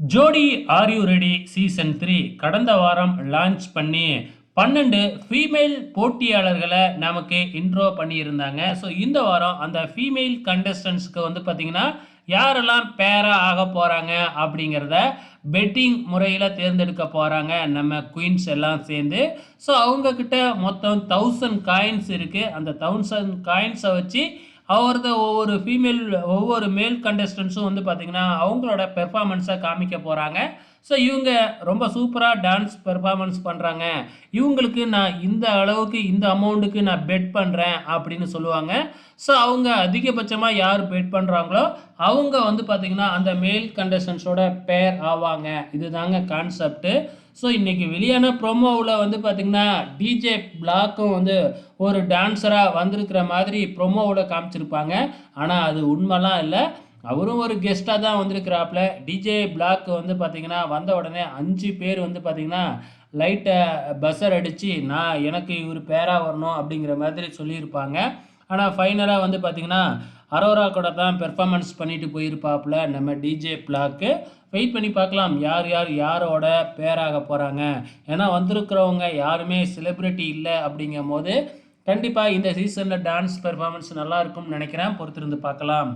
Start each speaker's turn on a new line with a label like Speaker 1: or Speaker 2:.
Speaker 1: Jodi are you ready season three கடந்த வாரம் launch பண்ணி பன்னெண்டு ஃபீமேல் போட்டியாளர்களை நமக்கு இன்ட்ரோ பண்ணியிருந்தாங்க. ஸோ இந்த வாரம் அந்த ஃபீமேல் கண்டஸ்டன்ஸ்க்கு வந்து பார்த்திங்கன்னா யாரெல்லாம் பேராக ஆக போகிறாங்க அப்படிங்கிறத பெட்டிங் முறையில் தேர்ந்தெடுக்க போகிறாங்க நம்ம குயின்ஸ் எல்லாம் சேர்ந்து. ஸோ அவங்கக்கிட்ட மொத்தம் தௌசண்ட் காயின்ஸ் இருக்குது அந்த தௌசண்ட் காயின்ஸை வச்சு அவரது ஒவ்வொரு ஃபீமேல் ஒவ்வொரு மேல் கண்டஸ்டன்ஸும் வந்து பார்த்திங்கன்னா அவங்களோட பெர்ஃபார்மன்ஸை காமிக்க போகிறாங்க ஸோ இவங்க ரொம்ப சூப்பராக டான்ஸ் பெர்ஃபார்மன்ஸ் பண்ணுறாங்க இவங்களுக்கு நான் இந்த அளவுக்கு இந்த அமௌண்ட்டுக்கு நான் பெட் பண்ணுறேன் அப்படின்னு சொல்லுவாங்க. ஸோ அவங்க அதிகபட்சமாக யார் பெட் பண்ணுறாங்களோ அவங்க வந்து பார்த்திங்கன்னா அந்த மேல் கண்டஸ்டன்ஸோட பேர் ஆவாங்க. இதுதாங்க கான்செப்ட்டு ஸோ இன்றைக்கி வெளியான ப்ரொமோவில் வந்து பார்த்திங்கன்னா டிஜே பிளாக்கும் வந்து ஒரு டான்ஸராக வந்திருக்கிற மாதிரி ப்ரொமோவில் காமிச்சிருப்பாங்க. ஆனால் அது உண்மைலாம் இல்லை. அவரும் ஒரு கெஸ்ட்டாக தான் வந்திருக்கிறாப்புல டிஜே பிளாக் வந்து பார்த்திங்கன்னா வந்த உடனே அஞ்சு பேர் வந்து பார்த்திங்கன்னா லைட்டை பஸ்ஸர் அடித்து நான் எனக்கு இவர் பேராக வரணும் அப்படிங்கிற மாதிரி சொல்லியிருப்பாங்க. ஆனால் ஃபைனலாக வந்து பார்த்திங்கன்னா அரோரா கூட தான் பெர்ஃபார்மன்ஸ் பண்ணிட்டு போயிருப்பாப்புல நம்ம டிஜே பிளாக்கு வெயிட் பண்ணி பார்க்கலாம் யார் யார் யாரோட பேராக போகிறாங்க ஏன்னா வந்திருக்கிறவங்க யாருமே செலிப்ரிட்டி இல்லை அப்படிங்கும் போது கண்டிப்பாக இந்த சீசனில் டான்ஸ் பெர்ஃபார்மன்ஸ் நல்லா இருக்கும்னு நினைக்கிறேன். பொறுத்திருந்து பார்க்கலாம்